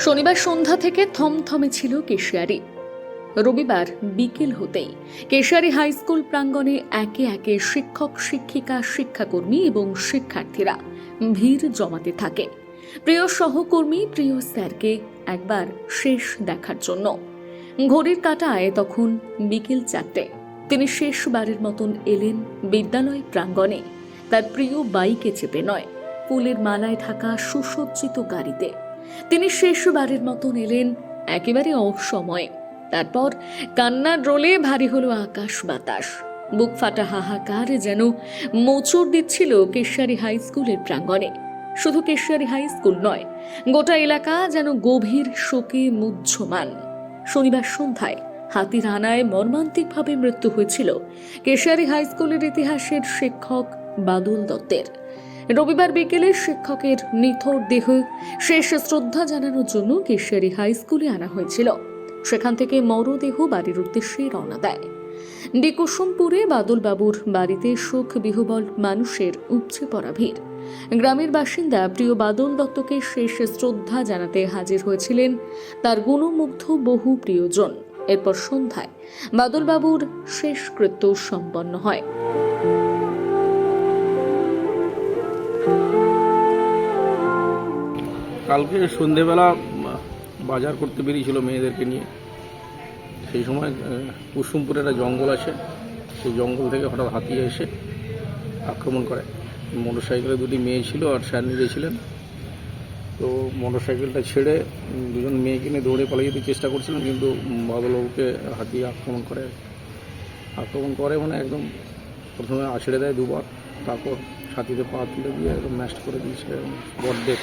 শনিবার সন্ধ্যা থেকে থমথমে ছিল কেশিয়ারি। রবিবার বিকেল হতেই কেশিয়ারি হাই স্কুল প্রাঙ্গণে একে একে শিক্ষক, শিক্ষিকা, শিক্ষাকর্মী এবং শিক্ষার্থীরা ভিড় জমাতে থাকে। প্রিয় সহকর্মী, প্রিয় স্যারকে একবার শেষ দেখার জন্য। ঘড়ির কাঁটায় তখন বিকেল চারটে। তিনি শেষবারের মতন এলেন বিদ্যালয় প্রাঙ্গণে। তার প্রিয় বাইকে চেপে নয়। ফুলের মালায় ঢাকা সুসজ্জিত গাড়িতে। তিনি শেষবারের মতন এলেন একেবারে অসময়ে তারপর কান্নার রোলে ভারী হলো আকাশ বাতাস। বুক ফাটা হাহাকার যেন মোচড় দিচ্ছিল কেশারি হাই স্কুলের প্রাঙ্গণে। শুধু কেশারি হাই স্কুল নয়, গোটা এলাকা যেন গভীর শোকে মুহ্যমান শনিবার সন্ধ্যায় হাতির আনায় মর্মান্তিকভাবে মৃত্যু হয়েছিল কেশারি হাই স্কুলের ইতিহাসের শিক্ষক বাদুল দত্তের। রবিবার বিকেলে শিক্ষকের নিথর দেহ শেষ শ্রদ্ধা জানানোর জন্য কেশিয়ারি হাই স্কুলে আনা হয়েছিল। সেখান থেকে মরদেহ বাড়ির উদ্দেশ্যে রওনা দেয়। ডিকুসুমপুরে বাদলবাবুর বাড়িতে শোক বিহবল মানুষের উপচে পড়া ভিড়। গ্রামের বাসিন্দা প্রিয় বাদল দত্তকে শেষ শ্রদ্ধা জানাতে হাজির হয়েছিলেন তার গুণমুগ্ধ বহু প্রিয়জন। এরপর সন্ধ্যায় বাদলবাবুর শেষকৃত্য সম্পন্ন হয়। কালকে সন্ধেবেলা বাজার করতে বেরিয়েছিল মেয়েদেরকে নিয়ে। সেই সময় কুসুমপুরে একটা জঙ্গল আছে। সেই জঙ্গল থেকে হঠাৎ হাতি এসে আক্রমণ করে। মোটর সাইকেলে দুটি মেয়ে ছিল আর স্যার নিজে ছিলেন। তো মোটর সাইকেলটা ছেড়ে দুজন মেয়েকে নিয়ে দৌড়ে পালিয়ে যেতে চেষ্টা করছিলেন কিন্তু বাদলবাবুকে হাতি আক্রমণ করে। আক্রমণ করে মানে একদম প্রথমে আছড়ে দেয় দুবার, তারপর ছাতিতে পা তুলে দিয়ে একদম ম্যাস্ট করে দিয়েছে বড্ডের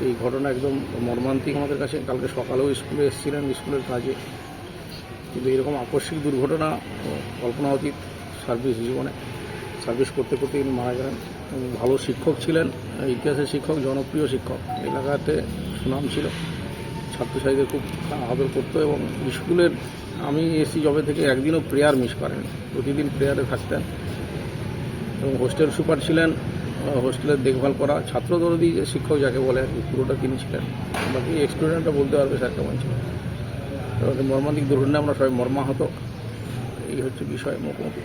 এই ঘটনা একদম মর্মান্তিক আমাদের কাছে। কালকে সকালেও স্কুলে এসেছিলেন, স্কুলের কাজে। কিন্তু এরকম আকস্মিক দুর্ঘটনা, কল্পনা অতীত, সার্ভিস জীবনে। সার্ভিস করতে করতে তিনি মারা গেলেন। ভালো শিক্ষক ছিলেন, ইতিহাসের শিক্ষক, জনপ্রিয় শিক্ষক। এলাকাতে সুনাম ছিল। ছাত্রছাত্রীদের খুব আদর করতো এবং স্কুলের আমি এসি জবে থেকে একদিনও প্রেয়ার মিস করেন প্রতিদিন প্রেয়ারে থাকতেন। এবং হোস্টেল সুপার ছিলেন। হোস্টেলের দেখভাল করা। ছাত্র দরদি যে শিক্ষক যাকে বলে, পুরোটা তিনি ছিলেন। বাকি এক্সপিরিয়েন্সটা বলতে পারবে স্যার কেমন ছিল? মর্মান্তিক দুর্ঘটনা আমরা সবাই মর্মাহত। এই হচ্ছে বিষয় মুখোমুখি